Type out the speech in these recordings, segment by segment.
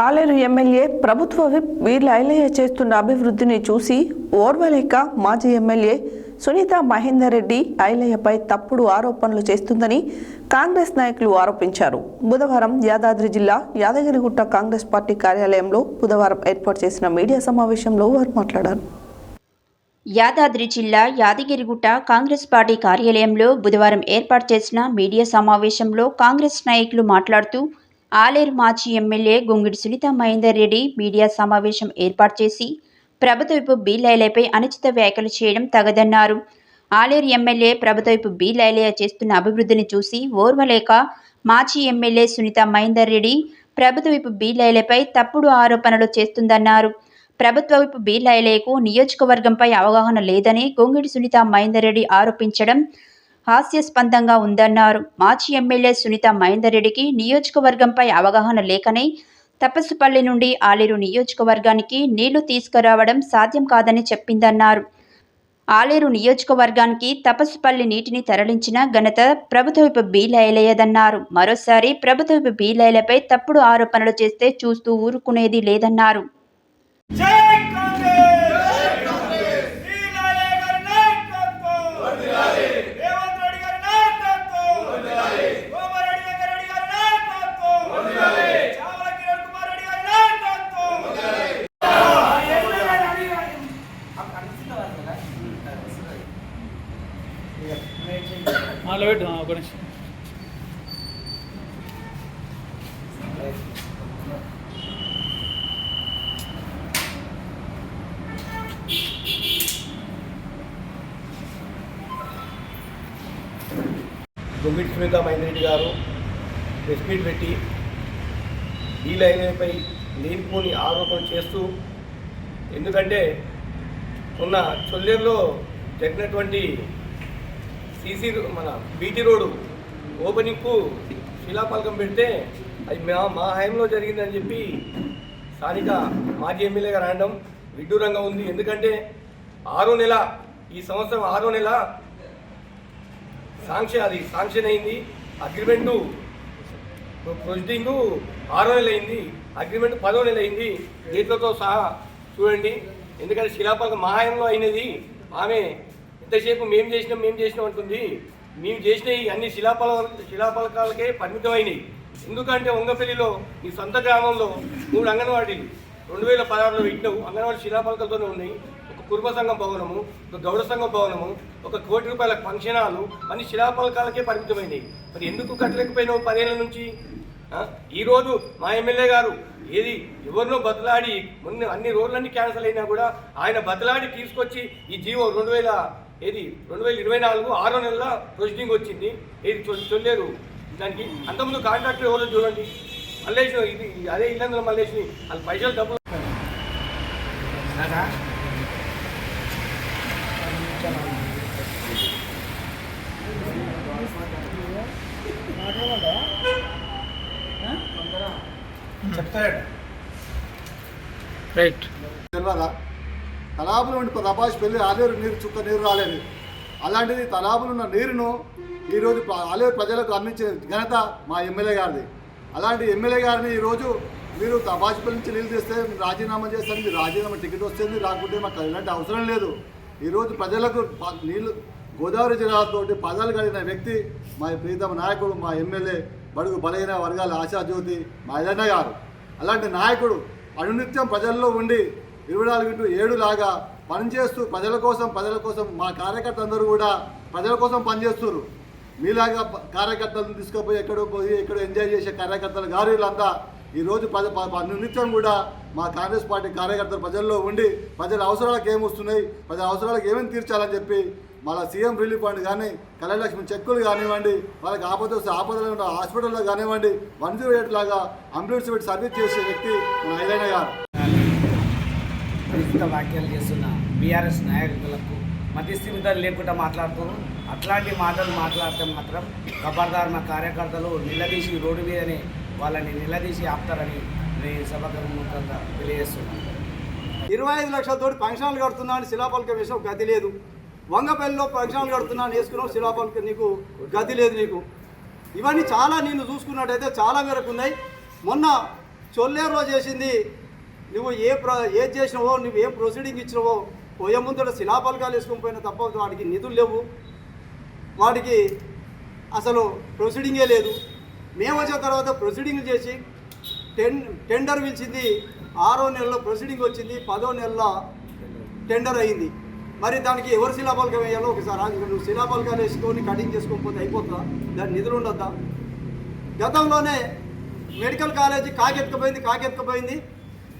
Aleru MLA ప్రభుత్వ whip Veerla Ailaiah చేస్తున్న అభివృద్ధిని చూసి ఓర్వలేక మాజీ ఎమ్మెల్యే సునీత మహేందర్ రెడ్డి ఐలయ్యపై తప్పుడు ఆరోపణలు చేస్తుందని కాంగ్రెస్ నాయకులు ఆరోపించారు. బుధవారం యాదాద్రి జిల్లా యాదగిరిగుట్ట కాంగ్రెస్ పార్టీ కార్యాలయంలో బుధవారం ఏర్పాటు చేసిన మీడియా సమావేశంలో వారు మాట్లాడారు. యాదాద్రి జిల్లా యాదగిరిగుట్ట కాంగ్రెస్ పార్టీ కార్యాలయంలో బుధవారం ఏర్పాటు చేసిన మీడియా సమావేశంలో కాంగ్రెస్ నాయకులు మాట్లాడుతూ ఆలేరు మాజీ ఎమ్మెల్యే గొంగిడి సునీత మహేందర్ రెడ్డి మీడియా సమావేశం ఏర్పాటు చేసి ప్రభుత్వపు బి లైలపై అనుచిత వ్యాఖ్యలు చేయడం తగదన్నారు. ఆలేరు ఎమ్మెల్యే ప్రభుత్వపు బి లైలయ్య చేస్తున్న అభివృద్ధిని చూసి ఓర్వలేక మాజీ ఎమ్మెల్యే సునీత మహేందర్ రెడ్డి ప్రభుత్వపు బి లైలపై తప్పుడు ఆరోపణలు చేస్తుందన్నారు. ప్రభుత్వ వైపు బి నియోజకవర్గంపై అవగాహన లేదని గొంగిడి సునీత మహేందర్ రెడ్డి ఆరోపించడం హాస్యాస్పందంగా ఉందన్నారు. మాజీ ఎమ్మెల్యే సునీత మహేందర్ రెడ్డికి నియోజకవర్గంపై అవగాహన లేకనే తపస్సుపల్లి నుండి ఆలేరు నియోజకవర్గానికి నీళ్ళు తీసుకురావడం సాధ్యం కాదని చెప్పిందన్నారు. ఆలేరు నియోజకవర్గానికి తపస్సుపల్లి నీటిని తరలించిన ఘనత ప్రభుత్వపు బీలయలేదన్నారు మరోసారి ప్రభుత్వపు బీలయలపై తప్పుడు ఆరోపణలు చేస్తే చూస్తూ ఊరుకునేది లేదన్నారు. మాలో పెట్టు ఒక నిమిషం. గొంగిటి సునీత మహేంద్రెడ్డి గారు ప్రెస్ మీట్ పెట్టి ఈ లైన్పై లేనిపోని ఆరోపణలు చేస్తూ ఎందుకంటే మొన్న చొల్లేరులో జరిగినటువంటి సీసీ మన బీటీ రోడ్ ఓపెనింగ్కు శిలాపాలకం పెడితే అది మా మా హయాంలో జరిగిందని చెప్పి స్థానిక మాజీ ఎమ్మెల్యేగా రాయడం విడ్డూరంగా ఉంది. ఎందుకంటే ఆరో నెల ఈ సంవత్సరం ఆరో నెల శాంక్షన్ అది శాంక్షన్ అయింది. అగ్రిమెంటు ప్రొసీడింగ్ ఆరో నెల అయింది. అగ్రిమెంట్ పదో నెల అయింది. డేట్లతో సహా చూడండి. ఎందుకంటే శిలాపలకం హయాంలో అయినది. ఆమె ఎంతసేపు మేము చేసినాం మేము చేసినాం అంటుంది. మేము చేసినవి అన్ని శిలాపల శిలాపలకాలకే పరిమితమైనవి ఎందుకంటే ఉంగపల్లిలో ఈ సొంత గ్రామంలో మూడు అంగన్వాడీలు. రెండు వేల పదహారులో పెట్టినవు. అంగన్వాడీ శిలాపలకలతోనే ఉన్నాయి. ఒక కుటుంబ సంఘం భవనము ఒక గౌడ సంఘం భవనము ఒక కోటి రూపాయల ఫంక్షన్ హాలు అన్ని శిలాపలకాలకే పరిమితమైనవి మరి ఎందుకు కట్టలేకపోయినావు పదేళ్ళ నుంచి? ఈరోజు మా ఎమ్మెల్యే గారు ఏది ఎవరినో బతలాడి మొన్న అన్ని రోడ్లన్నీ క్యాన్సిల్ అయినా కూడా ఆయన బతలాడి తీసుకొచ్చి ఈ జీవో రెండు వేల ఏది? రెండు వేల ఇరవై నాలుగు ఆరో నెలల ప్రొసీడింగ్ వచ్చింది. ఏది చొ- చొల్లేరు. దానికి అంతకుముందు కాంట్రాక్టర్ ఎవరో చూడండి. మల్లేసిన ఇది అదే ఇల్లందులో మల్లేసిన వాళ్ళు పైసలు డబ్బులు. రైట్. తలాబులు ఉండి తపాష్ పెళ్ళి ఆలేరు నీరు చుక్క నీరు రాలేదు. అలాంటిది తలాబులున్న నీరును ఈరోజు ఆలేరు ప్రజలకు అందించే ఘనత మా ఎమ్మెల్యే గారిది. అలాంటి ఎమ్మెల్యే గారిని ఈరోజు మీరు తపాసిపల్లి నుంచి నీళ్ళు తెస్తే మీరు రాజీనామా చేస్తారు రాజీనామా టికెట్ వస్తుంది రాకుంటే మాకు ఇలాంటి అవసరం లేదు. ఈరోజు ప్రజలకు నీళ్ళు నీళ్ళు గోదావరి జిల్లాతోటి పదాలు కలిగిన వ్యక్తి మా ప్రీతమ నాయకుడు మా ఎమ్మెల్యే బడుగు బలహీన వర్గాల ఆశాజ్యోతి మా ఎదన్న గారు. అలాంటి నాయకుడు అనునిత్యం ప్రజల్లో ఉండి ఇరవై నాలుగు ఇంటూ ఏడు లాగా పనిచేస్తూ ప్రజల కోసం ప్రజల కోసం మా కార్యకర్తలందరూ కూడా ప్రజల కోసం పనిచేస్తున్నారు మీలాగా కార్యకర్తలను తీసుకుపోయి ఎక్కడో పోయి ఎక్కడో ఎంజాయ్ చేసే కార్యకర్తలు గారు వీళ్ళంతా ఈరోజు ప్రజ నిత్యం కూడా మా కాంగ్రెస్ పార్టీ కార్యకర్తలు ప్రజల్లో ఉండి ప్రజల అవసరాలకు ఏమి వస్తున్నాయి ప్రజల అవసరాలకు ఏమేమి తీర్చాలని చెప్పి మళ్ళీ సీఎం రిలీఫ్ ఫండ్ కానీ కళ్యాణలక్ష్మి చెక్కులు కానివ్వండి వాళ్ళకి ఆపద వస్తే ఆపదలో హాస్పిటల్లో కానివ్వండి వన్ జీరో ఎయిట్ లాగా అంబులెన్స్ పెట్టి సర్వీస్ చేసే వ్యక్తి మన ఐలైన గారు. విస్తృత వ్యాఖ్యలు చేస్తున్న బీఆర్ఎస్ నాయకులకు మధ్యస్థిమితం లేకుండా మాట్లాడుతున్నారు. అట్లాంటి మాటలు మాట్లాడితే మాత్రం ఖబర్దార్ మా కార్యకర్తలు నిలదీసి రోడ్డు మీదనే వాళ్ళని నిలదీసి ఆపుతారని నేను సభకరంగా తెలియజేస్తున్నాను. ఇరవై ఐదు లక్షలతో ఫంక్షన్లు కడుతున్నాను అని శిలాపలక విషయం గతి లేదు. వంగపల్లిలో ఫంక్షన్లు కడుతున్నాను అని వేసుకున్నావు శిలాపలక నీకు గతి లేదు నీకు. ఇవన్నీ చాలా నేను చూసుకున్నట్టయితే చాలా మేరకు ఉన్నాయి. మొన్న చొల్లేరులో చేసింది నువ్వు ఏ ప్ర ఏది చేసినావో నువ్వు ఏ ప్రొసీడింగ్ ఇచ్చినావో పోయే ముందు శిలాపలకాలు వేసుకొని పోయినా తప్ప వాడికి నిధులు లేవు. వాడికి అసలు ప్రొసీడింగే లేదు. మేము వచ్చిన తర్వాత ప్రొసీడింగ్ చేసి టెన్ టెండర్ పిలిచింది. ఆరో నెలలో ప్రొసీడింగ్ వచ్చింది. పదో నెలలో టెండర్ అయింది. మరి దానికి ఎవరు శిలాపలకం వేయాలో ఒకసారి నువ్వు శిలాపలకాలు వేసుకొని కటింగ్ చేసుకోకపోతే అయిపోతుందా? దాని నిధులు ఉండొద్దా? గతంలోనే మెడికల్ కాలేజీ కాకెత్తుకుపోయింది కాకెత్తుకుపోయింది.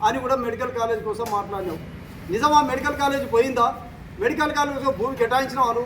అని కూడా మెడికల్ కాలేజ్ కోసం మాట్లాడినాం. నిజమా మెడికల్ కాలేజ్ పోయిందా? మెడికల్ కాలేజ్ భూమి కేటాయించిన వాళ్ళు?